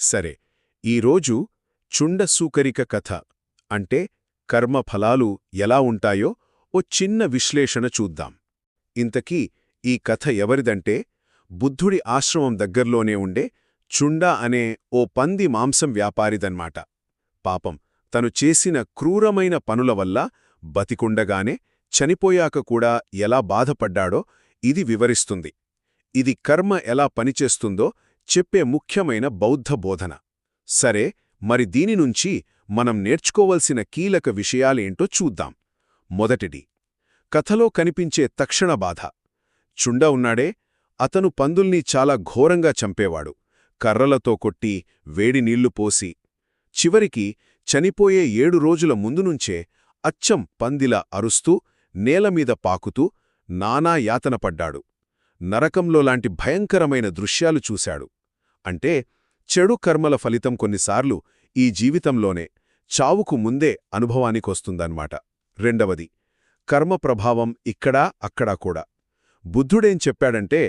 సరే ఈరోజు చుండసూకరిక కథ అంటే కర్మఫలాలు ఎలా ఉంటాయో ఓ చిన్న విశ్లేషణ చూద్దాం. ఇంతకీ ఈ కథ ఎవరిదంటే బుద్ధుడి ఆశ్రమం దగ్గర్లోనే ఉండే చుండ అనే ఓ పంది మాంసం వ్యాపారిదన్మాట. పాపం తను చేసిన క్రూరమైన పనుల వల్ల బతికుండగానే చనిపోయాక కూడా ఎలా బాధపడ్డాడో ఇది వివరిస్తుంది. ఇది కర్మ ఎలా పనిచేస్తుందో చెప్పే ముఖ్యమైన బౌద్ధ బోధన. సరే మరి దీని నుంచి మనం నేర్చుకోవలసిన కీలక విషయాలేంటో చూద్దాం. మొదటిది. కథలో కనిపించే తక్షణ బాధ. చుండ ఉన్నాడే అతను పందుల్ని చాలా ఘోరంగా చంపేవాడు. కర్రలతో కొట్టి వేడి నీళ్ళు పోసి. చివరికి చనిపోయే ఏడు రోజుల ముందునుంచే అచ్చం పందిలా అరుస్తూ నేలమీద పాకుతూ నానా యాతనపడ్డాడు నరకంలో లాంటి భయంకరమైన దృశ్యాలు చూశాడు. అంటే చెడు కర్మల ఫలితం కొన్నిసార్లు ఈ జీవితంలోనే చావుకు ముందే అనుభవానికొస్తుందన్నమాట రెండవది కర్మ ప్రభావం ఇక్కడా అక్కడా కూడా. బుద్ధుడేం చెప్పాడంటే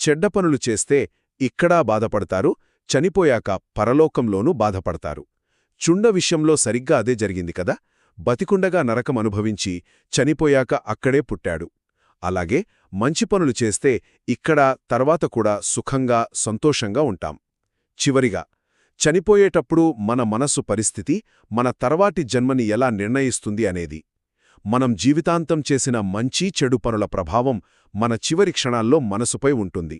చెడ్డ పనులు చేస్తే ఇక్కడా బాధపడతారు చనిపోయాక పరలోకంలోనూ బాధపడతారు. చుండ విషయంలో సరిగ్గా అదే జరిగింది కదా బతికుండగా నరకం అనుభవించి చనిపోయాక అక్కడే పుట్టాడు. అలాగే మంచి పనులు చేస్తే ఇక్కడ తర్వాత కూడా సుఖంగా సంతోషంగా ఉంటాం. చివరిగా చనిపోయేటప్పుడు మన మనస్సు పరిస్థితి మన తర్వాటి జన్మని ఎలా నిర్ణయిస్తుంది అనేది. మనం జీవితాంతం చేసిన మంచి చెడు పనుల ప్రభావం మన చివరి క్షణాల్లో మనసుపై ఉంటుంది.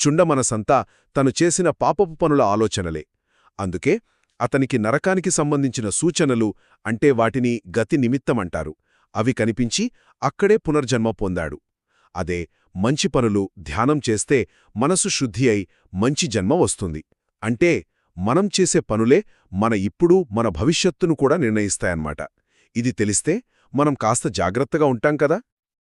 చుండ మనసంతా తను చేసిన పాపపు పనుల ఆలోచనలే. అందుకే అతనికి నరకానికి సంబంధించిన సూచనలు అంటే వాటిని గతి నిమిత్తమంటారు అవి కనిపించి అక్కడే పునర్జన్మ పొందాడు. అదే మంచి పనులు ధ్యానం చేస్తే మనసు శుద్ధి అయి మంచి జన్మ వస్తుంది. అంటే మనం చేసే పనులే మన ఇప్పుడు మన భవిష్యత్తును కూడా నిర్ణయిస్తాయన్నమాట. ఇది తెలిస్తే మనం కాస్త జాగ్రత్తగా ఉంటాం కదా?